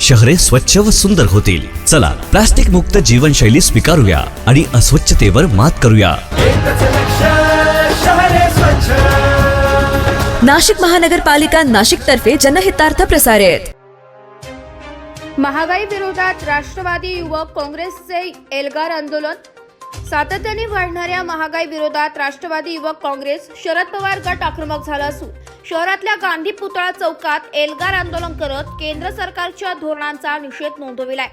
शहरे स्वच्छ व सुंदर होतील. चला प्लास्टिक मुक्त जीवनशैली स्वीकारूया आणि अस्वच्छतेवर मात करूया. नाशिक महानगरपालिका नाशिक तर्फे जनहितार्थ प्रसारित. महागाई विरोधात राष्ट्रवादी युवक काँग्रेसचे एल्गार आंदोलन सातत्याने वाढणाऱ्या महागाई विरोधात राष्ट्रवादी युवक काँग्रेस शरद पवार गट आक्रमक झाला असून शहरातल्या गांधी पुतळा चौकात एल्गार आंदोलन करत केंद्र सरकारच्या धोरणांचा निषेध नोंदविलाय.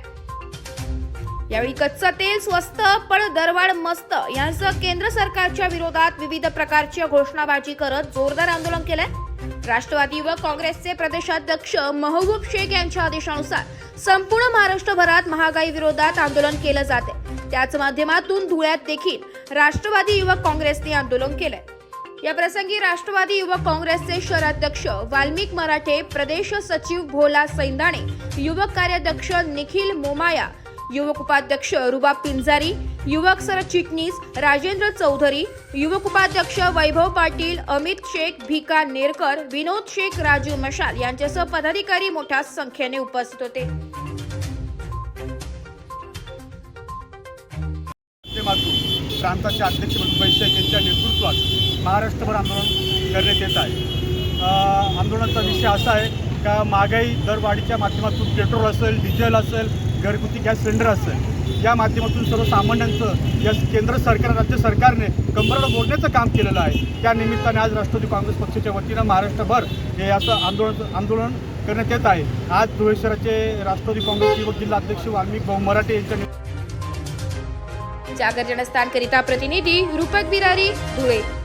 यावेळी कच्चं तेल स्वस्त पण दरवाढ मस्त यांसह केंद्र सरकारच्या विरोधात विविध प्रकारच्या घोषणाबाजी करत जोरदार आंदोलन केलंय. राष्ट्रवादी युवक काँग्रेसचे प्रदेशाध्यक्ष महबूब शेख यांच्या आदेशानुसार संपूर्ण महाराष्ट्रभरात महागाई विरोधात आंदोलन केलं जाते त्याच माध्यमातून धुळ्यात देखील राष्ट्रवादी युवक काँग्रेसने आंदोलन केलंय. या प्रसंगी राष्ट्रवादी युवक काँग्रेसचे शहराध्यक्ष वाल्मिक मराठे प्रदेश सचिव भोला सैंदाणे युवक कार्याध्यक्ष निखिल मोमाया युवक उपाध्यक्ष रुबाब पिंजारी युवक सरचिटणीस राजेंद्र चौधरी युवक उपाध्यक्ष वैभव पाटील अमित शेख भिका नेरकर विनोद शेख राजू मशाल यांच्यासह पदाधिकारी मोठ्या संख्येने उपस्थित होते. माध्यमातून प्रांताचे अध्यक्ष मधुभाई शेख यांच्या नेतृत्वात महाराष्ट्रभर आंदोलन करण्यात येत आहे. आंदोलनाचा विषय असा आहे का महागाई दरवाढीच्या माध्यमातून पेट्रोल असेल डिझेल असेल घरगुती गॅस सिलेंडर असेल या माध्यमातून सर्वसामान्यांचं या केंद्र सरकार राज्य सरकारने कंबरला मोडण्याचं काम केलेलं आहे. त्या निमित्ताने आज राष्ट्रवादी काँग्रेस पक्षाच्या वतीनं महाराष्ट्रभर हे असं आंदोलन आंदोलन करण्यात येत आहे. आज धुळे शहराचे राष्ट्रवादी काँग्रेस युवक जिल्हा अध्यक्ष वाल्मिक भाऊ मराठे यांच्या नेतृत्वात जागर जनस्थान करिता प्रतिनिधी रुपक बिरारी धुळे